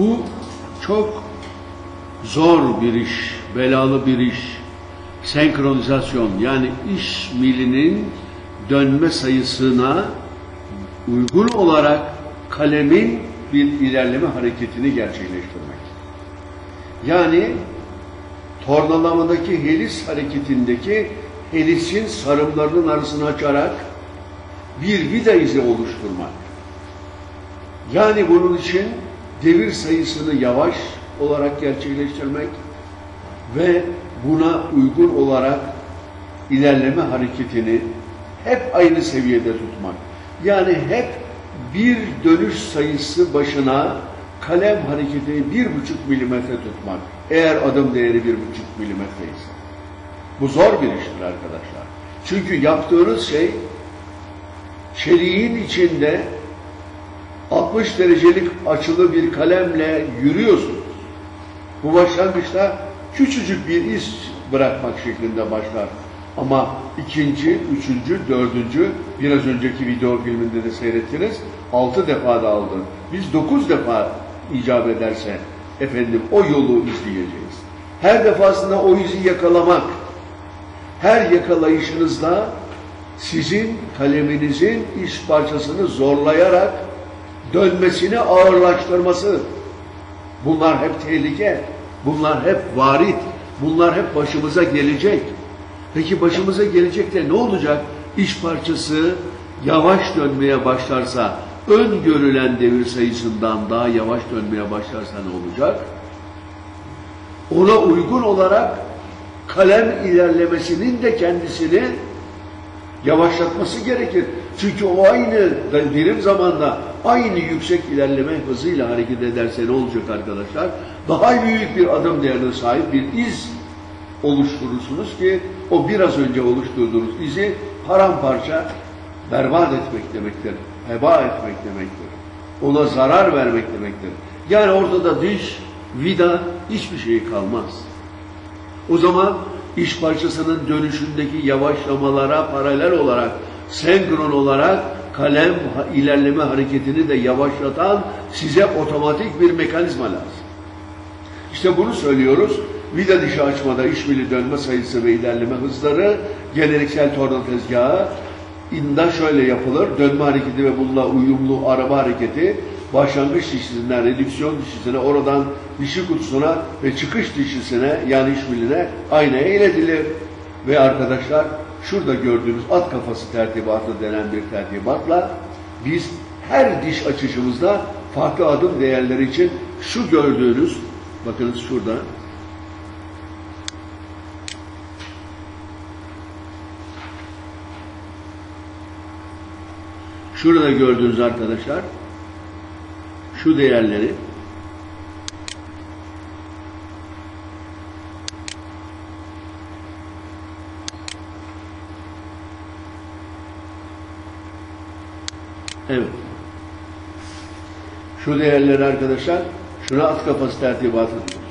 Bu çok zor bir iş, belalı bir iş. Senkronizasyon yani iş milinin dönme sayısına uygun olarak kalemin bir ilerleme hareketini gerçekleştirmek. Yani tornalamadaki helis hareketindeki helisin sarımlarının arasını açarak bir vida izi oluşturmak. Yani bunun için devir sayısını yavaş olarak gerçekleştirmek ve buna uygun olarak ilerleme hareketini hep aynı seviyede tutmak. Yani hep bir dönüş sayısı başına kalem hareketini bir buçuk milimetre tutmak. Eğer adım değeri bir buçuk milimetre ise. Bu zor bir iştir arkadaşlar. Çünkü yaptığınız şey çeliğin içinde 60 derecelik açılı bir kalemle yürüyorsunuz. Bu başlangıçta küçücük bir iz bırakmak şeklinde başlar. Ama ikinci, üçüncü, dördüncü, biraz önceki video filminde de seyrettiniz, altı defa da aldı. Biz dokuz defa icap ederse efendim o yolu izleyeceğiz. Her defasında o izi yakalamak, her yakalayışınızda sizin kaleminizin iş parçasını zorlayarak dönmesini ağırlaştırması. Bunlar hep tehlike, bunlar hep varit, bunlar hep başımıza gelecek. Peki başımıza gelecek de ne olacak? İş parçası yavaş dönmeye başlarsa, öngörülen devir sayısından daha yavaş dönmeye başlarsa ne olacak? Ona uygun olarak kalem ilerlemesinin de kendisini yavaşlatması gerekir. Çünkü o aynı birim zamanda aynı yüksek ilerleme hızıyla hareket ederse ne olacak arkadaşlar? Daha büyük bir adım değerine sahip bir iz oluşturursunuz ki o biraz önce oluşturduğunuz izi paramparça berbat etmek demektir. Heba etmek demektir. Ona zarar vermek demektir. Yani ortada diş, vida hiçbir şey kalmaz. O zaman iş parçasının dönüşündeki yavaşlamalara paralel olarak, senkron olarak kalem ilerleme hareketini de yavaşlatan size otomatik bir mekanizma lazım. İşte bunu söylüyoruz. Vida dişi açmada işbirliği dönme sayısı ve ilerleme hızları geleneksel torna tezgahı inda şöyle yapılır. Dönme hareketi ve bununla uyumlu araba hareketi başlangıç dişisinden redüksiyon dişisine, oradan dişi kutusuna ve çıkış dişisine yani işbirliğine aynaya iletilir. Ve arkadaşlar şurada gördüğünüz at kafası tertibatı denen bir tertibatla biz her diş açışımızda farklı adım değerleri için şu gördüğünüz bakınız şurada. Şurada gördüğünüz arkadaşlar şu değerleri Evet. Şu değerleri arkadaşlar şuna at kafası tertibatı diyoruz.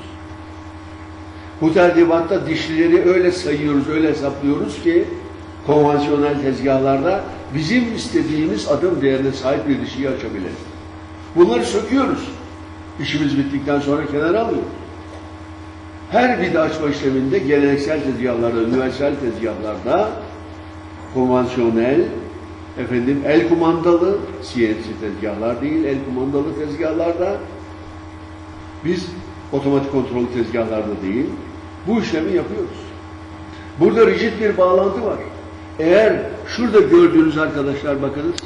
Bu tertibatta dişlileri öyle sayıyoruz, öyle hesaplıyoruz ki konvansiyonel tezgahlarda bizim istediğimiz adım değerine sahip bir dişiyi açabiliriz. Bunları söküyoruz. İşimiz bittikten sonra kenara alıyoruz. Her vida açma işleminde geleneksel tezgahlarda, üniversal tezgahlarda konvansiyonel, efendim el kumandalı, CNC tezgahlar değil, el kumandalı tezgahlarda biz otomatik kontrol tezgahlarda değil, bu işlemi yapıyoruz. Burada rigid bir bağlantı var. Eğer şurada gördüğünüz arkadaşlar bakınız.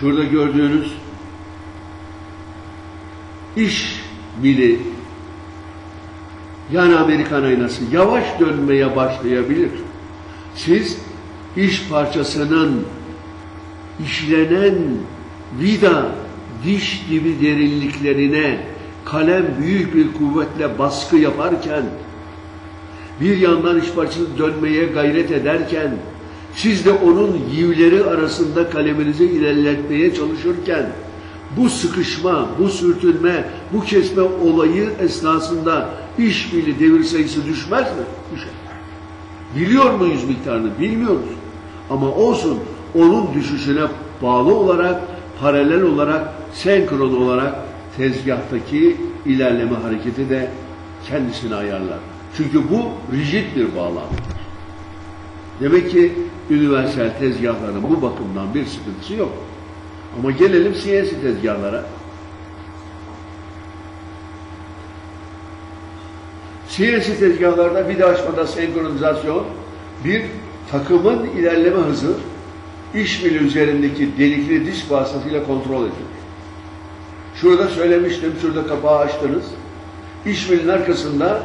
Şurada gördüğünüz iş mili yani Amerikan aynası yavaş dönmeye başlayabilir. Siz iş parçasının işlenen vida diş gibi derinliklerine kalem büyük bir kuvvetle baskı yaparken, bir yandan iş parçası dönmeye gayret ederken, siz de onun yivleri arasında kaleminizi ilerletmeye çalışırken, bu sıkışma, bu sürtünme, bu kesme olayı esnasında iş devir sayısı düşmez mi? Düşer. Biliyor muyuz miktarını? Bilmiyoruz. Ama olsun onun düşüşüne bağlı olarak, paralel olarak, senkron olarak tezgahtaki ilerleme hareketi de kendisini ayarlar. Çünkü bu rigid bir bağlantıdır. Demek ki üniversal tezgahların bu bakımdan bir sıkıntısı yok. Ama gelelim siyasi tezgahlara. Siyasi tezgahlarda açmada senkronizasyon bir takımın ilerleme hızı işmili üzerindeki delikli disk vasıtasıyla kontrol edilir. Şurada söylemiştim, şurada kapağı açtınız. İşmilin arkasında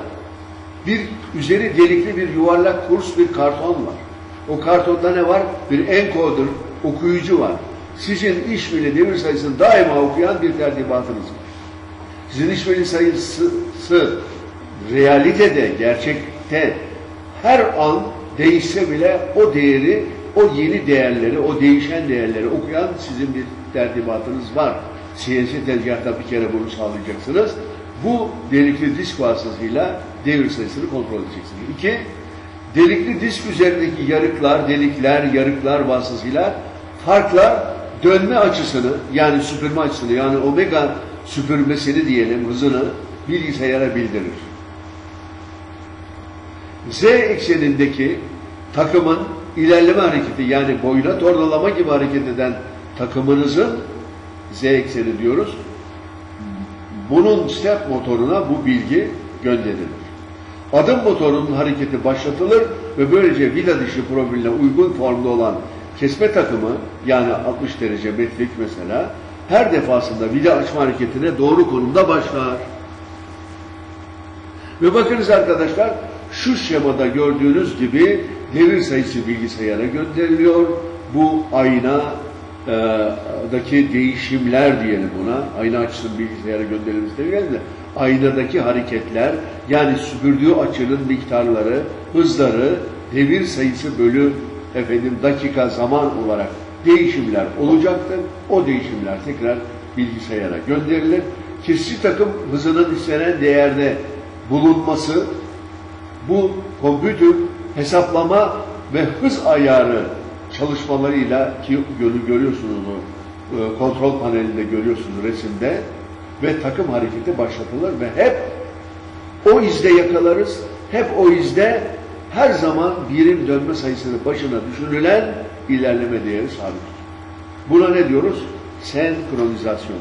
bir üzeri delikli bir yuvarlak kurs bir karton var. O kartonda ne var? Bir encoder, okuyucu var. Sizin işmili devir sayısını daima okuyan bir tertibatınız var. Sizin işmili sayısı realitede, gerçekte her an değişse bile o değeri, o yeni değerleri, o değişen değerleri okuyan sizin bir tertibatınız var. Siyasi tezgahta bir kere bunu sağlayacaksınız. Bu delikli disk vasıtasıyla devir sayısını kontrol edeceksiniz. İki, delikli disk üzerindeki yarıklar, delikler, yarıklar vasıtasıyla farklar dönme açısını yani süpürme açısını yani omega süpürmesini diyelim hızını bilgisayara bildirir. Z eksenindeki takımın ilerleme hareketi yani boyuna tornalama gibi hareket eden takımınızın Z ekseni diyoruz. Bunun step motoruna bu bilgi gönderilir. Adım motorunun hareketi başlatılır ve böylece vida dışı profiline uygun formda olan kesme takımı yani 60 derece metrik mesela her defasında vida açma hareketine doğru konumda başlar. Ve bakınız arkadaşlar şu şemada gördüğünüz gibi devir sayısı bilgisayara gönderiliyor. Bu ayna e, daki değişimler diyelim buna. Ayna açısının bilgisayara gönderilmesi demeyelim de aynadaki hareketler yani süpürdüğü açının miktarları, hızları, devir sayısı bölü efendim dakika zaman olarak değişimler olacaktır. O değişimler tekrar bilgisayara gönderilir. Kesici takım hızının istenen değerde bulunması bu kompütür hesaplama ve hız ayarı çalışmalarıyla ki görüyorsunuz o e, kontrol panelinde görüyorsunuz resimde ve takım hareketi başlatılır ve hep o izde yakalarız. Hep o izde her zaman birim dönme sayısını başına düşünülen ilerleme değeri sabit. Buna ne diyoruz? Senkronizasyon.